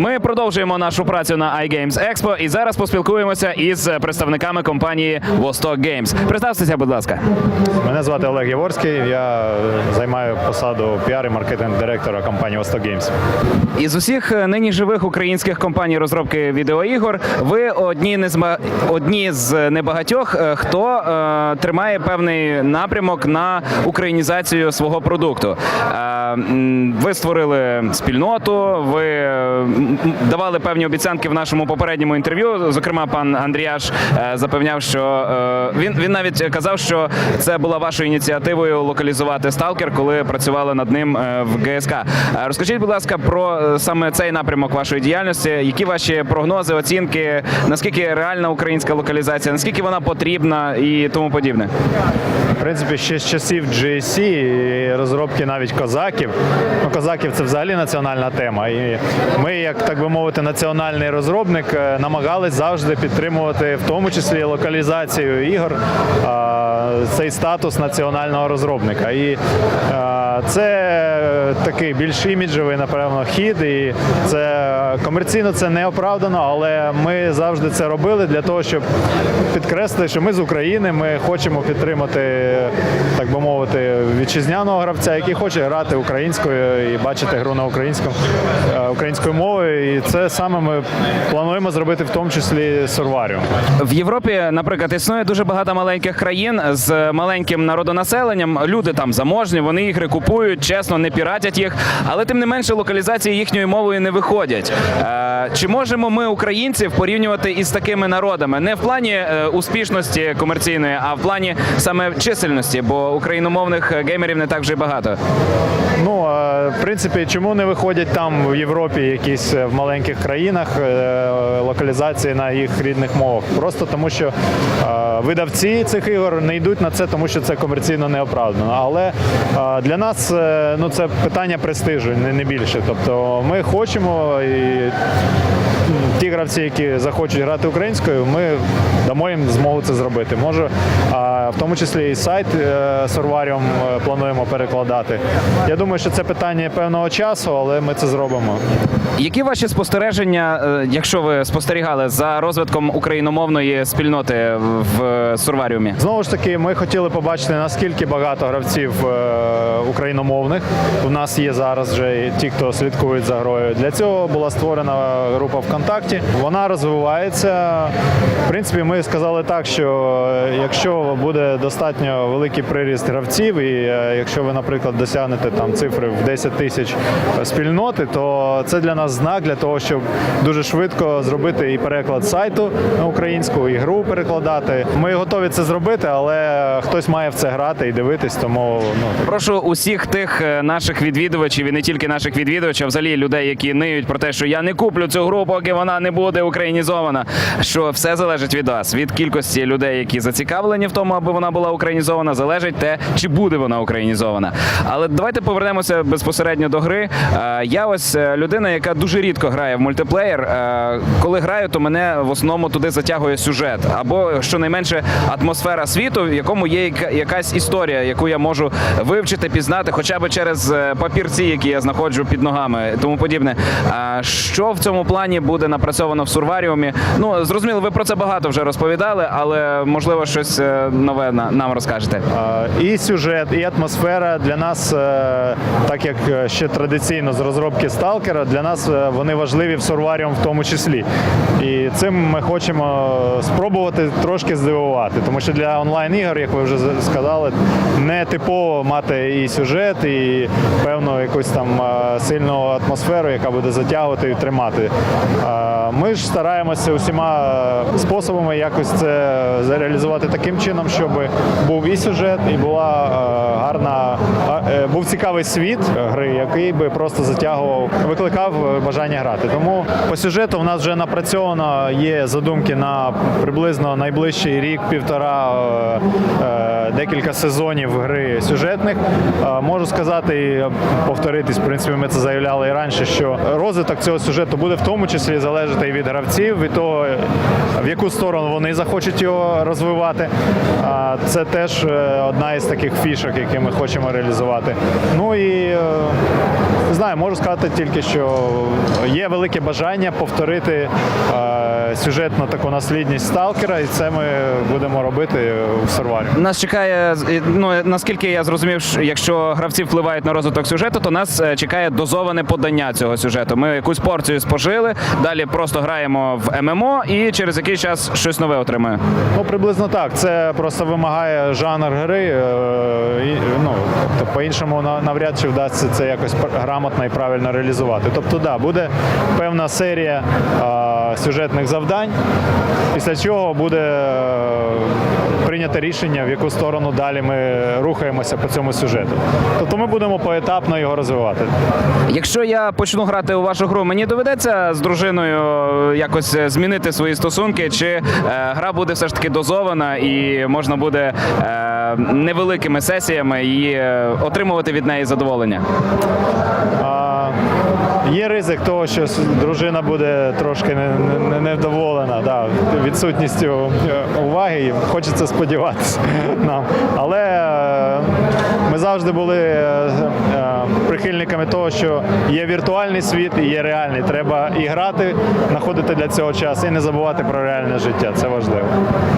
Ми продовжуємо нашу працю на iGames Expo і зараз поспілкуємося із представниками компанії Vostok Games. Представтеся, будь ласка. Мене звати Олег Яворський. Я е, займаю посаду піар і маркетинг директора компанії Vostok Games. Із усіх е, нині живих українських компаній розробки відеоігор, ви одні не з ма- одні з небагатьох, е, хто е, тримає певний напрямок на українізацію свого продукту. Е, ви створили спільноту, ви давали певні обіцянки в нашому попередньому інтерв'ю. Зокрема, пан Андріаш е, запевняв, що е, він, він навіть казав, що це була вашою ініціативою локалізувати сталкер, коли працювали над ним е, в ГСК. Розкажіть, будь ласка, про саме цей напрямок вашої діяльності. Які ваші прогнози, оцінки? Наскільки реальна українська локалізація? Наскільки вона потрібна і тому подібне? В принципі, ще з часів GSC розробки навіть козаків. Ну, козаків це взагалі національна тема. І ми, як так би мовити, національний розробник, е, намагались завжди підтримувати, в тому числі локалізацію ігор, цей статус національного розробника. І а, це такий більш іміджевий, напевно, хід. І це комерційно це не оправдано, але ми завжди це робили для того, щоб підкреслити, що ми з України, ми хочемо підтримати, так би мовити, вітчизняного гравця, який хоче грати українською і бачити гру на українському е, українською мовою. І це саме ми плануємо зробити в тому числі Сурваріум. В Європі, наприклад, існує дуже багато маленьких країн з маленьким народонаселенням. Люди там заможні, вони ігри купують, чесно, не піратять їх, але тим не менше локалізації їхньою мовою не виходять. Е, Чи можемо ми, українців, порівнювати із такими народами? Не в плані е, успішності комерційної, а в плані саме чисельності, бо україномовних е, геймерів не так вже багато. Ну, в принципі, чому не виходять там в Європі якісь в маленьких країнах локалізації на їх рідних мовах? Просто тому, що видавці цих ігор не йдуть на це, тому що це комерційно неоправдано. Але для нас е, ну, це питання престижу, не, більше. Тобто ми хочемо і ті гравці, які захочуть грати українською, ми дамо їм змогу це зробити. Може, а, в тому числі і сайт е, Сурваріум е, плануємо перекладати. Я думаю, що це питання певного часу, але ми це зробимо. Які ваші спостереження, е, якщо ви спостерігали за розвитком україномовної спільноти в Сурваріумі? Знову ж таки, ми хотіли побачити, наскільки багато гравців е, україномовних у нас є зараз вже ті, хто слідкують за грою. Для цього була створена група ВКонтакті. Вона розвивається. В принципі, ми сказали так, що е, якщо буде достатньо великий приріст гравців, і е, якщо ви, наприклад, досягнете там цифри в 10 тисяч спільноти, то це для нас знак для того, щоб дуже швидко зробити і переклад сайту на українську, і гру перекладати. Ми готові це зробити, але хтось має в це грати і дивитись, тому ну Прошу усіх тих е, наших відвідувачів і не тільки наших відвідувачів, а взагалі людей, які ниють про те, що я не куплю цю гру, поки вона не буде українізована. Що все залежить від вас, від кількості людей, які зацікавлені в тому, аби вона була українізована, залежить те, чи буде вона українізована. Але давайте повернемося безпосередньо до гри. Е, Я ось е, людина, яка дуже рідко грає в мультиплеєр. Е, Коли граю, то мене в основному туди затягує сюжет або щонайменше атмосфера світу, в якому є якась історія, яку я можу вивчити, пізнати, хоча б через папірці, які я знаходжу під ногами, тому подібне. Що в цьому плані буде напрацьовано в сурваріумі? Ну зрозуміло, ви про це багато вже розповідали, але можливо щось е, нове нам розкажете. І сюжет, і атмосфера для нас, е, так як е, ще традиційно з розробки сталкера, для нас вони важливі в Сурваріум в тому числі. І цим ми хочемо спробувати трошки здивувати, тому що для онлайн ігор, як ви вже сказали, не типово мати і сюжет, і певну якусь там сильну атмосферу, яка буде затягувати і тримати. Ми ж стараємося усіма е, способами якось це реалізувати таким чином, щоб був і сюжет, і була е, гарна, е, був цікавий світ гри, який би просто затягував, викликав бажання грати. Тому по сюжету у нас вже напрацьовано є задумки на приблизно найближчий рік, півтора, декілька сезонів гри сюжетних. Можу сказати і повторитись, в принципі, ми це заявляли і раніше, що розвиток цього сюжету буде в тому числі залежати залежати і від гравців, від того, в яку сторону вони захочуть його розвивати. Це теж е, одна із таких фішок, які ми хочемо реалізувати. Ну і е, не знаю, можу сказати тільки, що є велике бажання повторити е, сюжетну таку наслідність сталкера, і це ми будемо робити в серварі. Нас чекає, ну наскільки я зрозумів, що якщо гравці впливають на розвиток сюжету, то нас чекає дозоване подання цього сюжету. Ми якусь порцію спожили, далі просто граємо в ММО і через якийсь час щось нове отримаємо. Ну, приблизно так. Це просто вимагає жанр гри. е, ну, тобто, по-іншому на- навряд чи вдасться це якось грамотно і правильно реалізувати. Тобто, да, буде певна серія сюжетних завдань, після чого буде е, прийнято рішення, в яку сторону далі ми рухаємося по цьому сюжету. Тобто ми будемо поетапно його розвивати. Якщо я почну грати у вашу гру, мені доведеться з дружиною е, якось е, змінити свої стосунки, чи е, гра буде все ж таки дозована і можна буде е, невеликими сесіями і е, отримувати від неї задоволення. Є ризик того, що дружина буде трошки не- не- не- невдоволена да, відсутністю е, уваги. Хочеться сподіватися нам. Але е, ми завжди були е, прихильниками того, що є віртуальний світ і є реальний. Треба і грати, знаходити для цього час, і не забувати про реальне життя. Це важливо.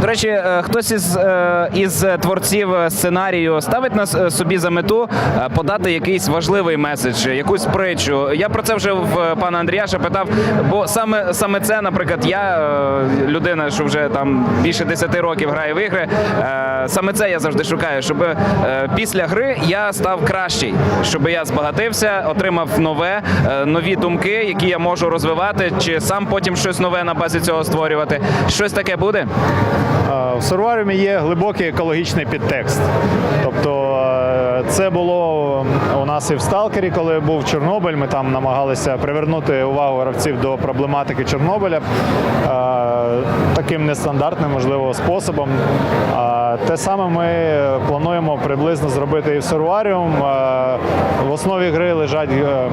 До речі, е, хтось із, е, із творців е, сценарію ставить на с- собі за мету подати якийсь важливий меседж, якусь притчу. Я про це вже в пана Андріяша питав, бо саме саме це, наприклад, я людина, що вже там більше 10 років грає в ігри. Саме це я завжди шукаю, щоб після гри я став кращий, щоб я збагатився, отримав нове, е, нові думки, які я можу розвивати, чи сам потім щось нове на базі цього створювати. Щось таке буде. В Сурваріумі є глибокий екологічний підтекст. Тобто е, це було у нас і в Сталкері, коли був Чорнобиль. Ми там намагалися привернути увагу гравців до проблематики Чорнобиля е, таким нестандартним, можливо, способом. Те саме ми плануємо приблизно зробити і в Сурваріум. Е, В основі гри лежать е,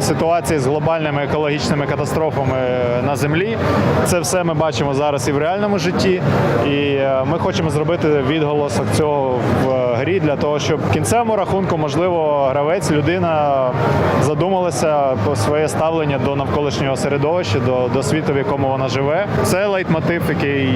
ситуації з глобальними екологічними катастрофами на землі. Це все ми бачимо зараз і в реальному житті. І е, ми хочемо зробити відголосок цього в е, грі для того, щоб в кінцевому рахунку, можливо, гравець, людина задумалася про своє ставлення до навколишнього середовища, до, до світу, в якому вона живе. Це лейтмотив, який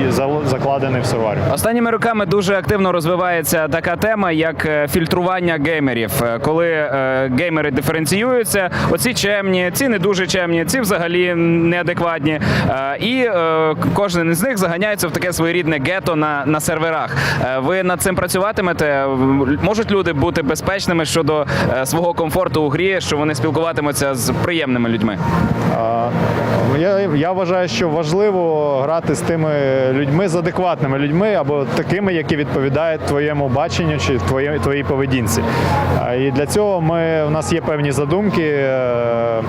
закладений в серварі. Останніми роками дуже активно розвивається така тема, як е, фільтрування геймерів, Е, коли е, геймери диференціюються. Оці чемні, ці не дуже чемні, ці взагалі неадекватні. Е, І е, кожен із них заганяється в таке своєрідне гето на, на серверах. Е, Ви над цим працюватимете? Можуть люди бути безпечними щодо е, свого комфорту у грі, що вони спілкуватимуться з приємними людьми? А, Я, я вважаю, що важливо грати з тими людьми, з адекватними людьми або такими, які відповідають твоєму баченню чи твоє, твоїй поведінці. І для цього ми, у нас є певні задумки. Е,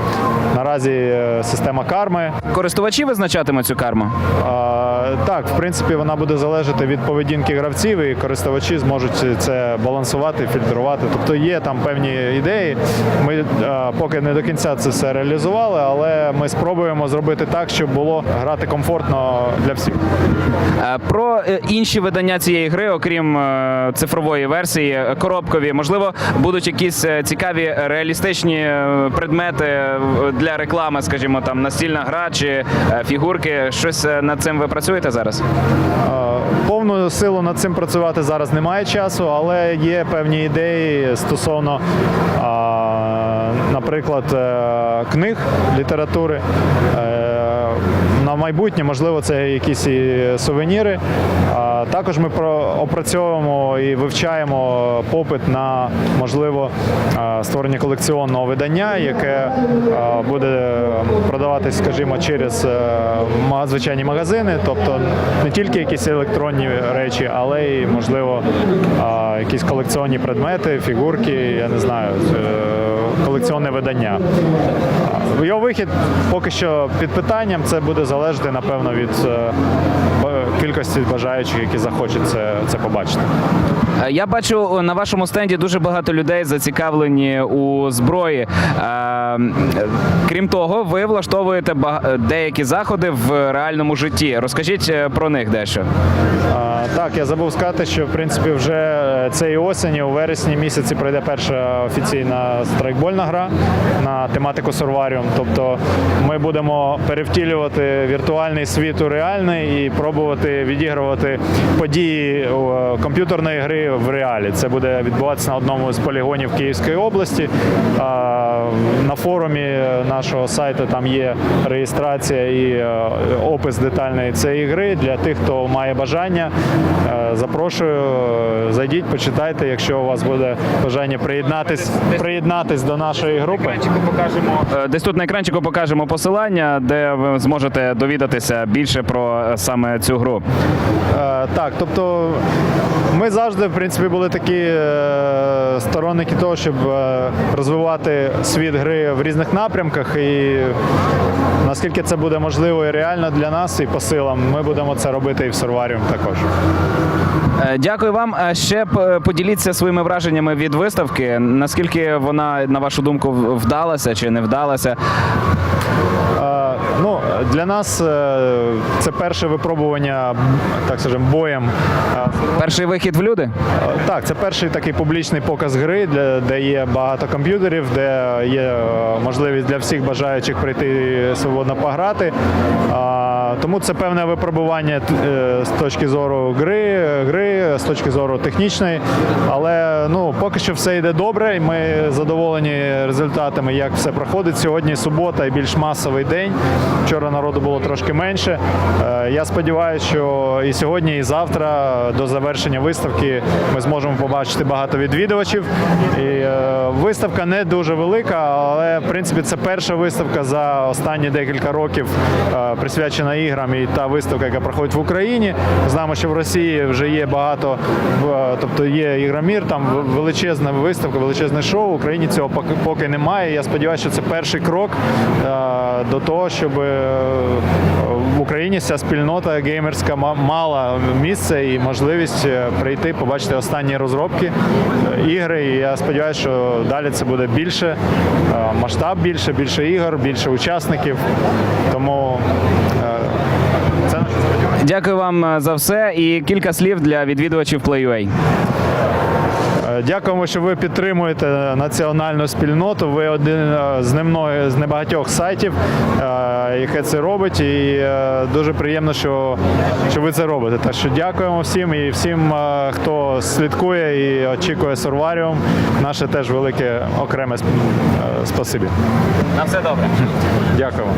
Наразі е, система карми. Користувачі визначатимуть цю карму? А, Так, в принципі, вона буде залежати від поведінки гравців, і користувачі зможуть це балансувати, фільтрувати. Тобто є там певні ідеї. Ми е, поки не до кінця це все реалізували, але ми спробуємо зробити так, щоб було грати комфортно для всіх. Е, Про е, інші видання цієї гри, окрім е, цифрової версії, коробкові, можливо, будуть якісь цікаві реалістичні предмети для реклами, скажімо, там настільна гра чи фігурки. Щось над цим ви працюєте зараз? Повну силу над цим працювати зараз немає часу, але є певні ідеї стосовно, наприклад, е, книг літератури. На майбутнє, можливо, це якісь і сувеніри. Також ми опрацьовуємо і вивчаємо попит на можливо створення колекціонного видання, яке буде продаватись, скажімо, через е, звичайні магазини, тобто не тільки якісь електронні речі, але й можливо якісь колекціонні предмети, фігурки, я не знаю, е, колекціонне видання. Його вихід поки що під питанням. Це буде залежати, напевно, від е, кількості бажаючих, які захочуть це, це побачити. Е, Я бачу на вашому стенді дуже багато людей зацікавлені у зброї. Е, Крім того, ви влаштовуєте деякі заходи в реальному житті. Розкажіть про них дещо. Так, я забув сказати, що в принципі вже цієї осені, у вересні місяці пройде перша офіційна страйкбольна гра на тематику Сурваріум. Тобто ми будемо перевтілювати віртуальний світ у реальний і пробувати відігрувати події е, комп'ютерної гри в реалі. Це буде відбуватися на одному з полігонів Київської області. На форумі нашого сайту там є реєстрація і е, опис детальний цієї гри для тих, хто має бажання. Е, Запрошую, зайдіть, почитайте, якщо у вас буде бажання приєднатись, приєднатись до нашої групи. покажемо Е, десь тут на екранчику покажемо посилання, де ви зможете довідатися більше про е, саме цю гру. Так, тобто ми завжди, в принципі, були такі сторонники того, щоб розвивати світ гри в різних напрямках. І наскільки це буде можливо і реально для нас, і по силам, ми будемо це робити і в Сурваріум також. Е, Дякую вам. Е, Ще поділіться своїми враженнями від виставки. Наскільки вона, на вашу думку, вдалася чи не вдалася? Для нас е, це перше випробування, так скажемо, боєм Перший вихід в люди? Е, Так, це перший такий публічний показ гри, де, є багато комп'ютерів, де є е, можливість для всіх бажаючих прийти свободно пограти. Тому це певне випробування з точки зору гри, гри, з точки зору технічної. Але ну, поки що все йде добре, і ми задоволені результатами, як все проходить. Сьогодні субота і більш масовий день. Вчора народу було трошки менше. Е, Я сподіваюся, що і сьогодні, і завтра до завершення виставки ми зможемо побачити багато відвідувачів. І е, виставка не дуже велика, але в принципі це перша виставка за останні декілька років е, присвячена іграм. І та виставка, яка проходить в Україні. Знаємо, що в Росії вже є багато, тобто є ігромір, там величезна виставка, величезне шоу. В Україні цього поки, немає. Я сподіваюся, що це перший крок до того, щоб в Україні ця спільнота геймерська ма- мала місце і можливість е, прийти, побачити останні розробки е, ігри. І я сподіваюся, що далі це буде більше, е, масштаб більше, більше ігор, більше учасників. Тому це наше сподівання. Дякую вам за все і кілька слів для відвідувачів PlayUA. Дякуємо, що ви підтримуєте національну спільноту. Ви один е, з немного з небагатьох сайтів, е, яке це робить, і е, дуже приємно, що, що ви це робите. Так що дякуємо всім і всім, хто слідкує і очікує Сурваріум. Наше теж велике окреме спасибі. На все добре. Дякуємо.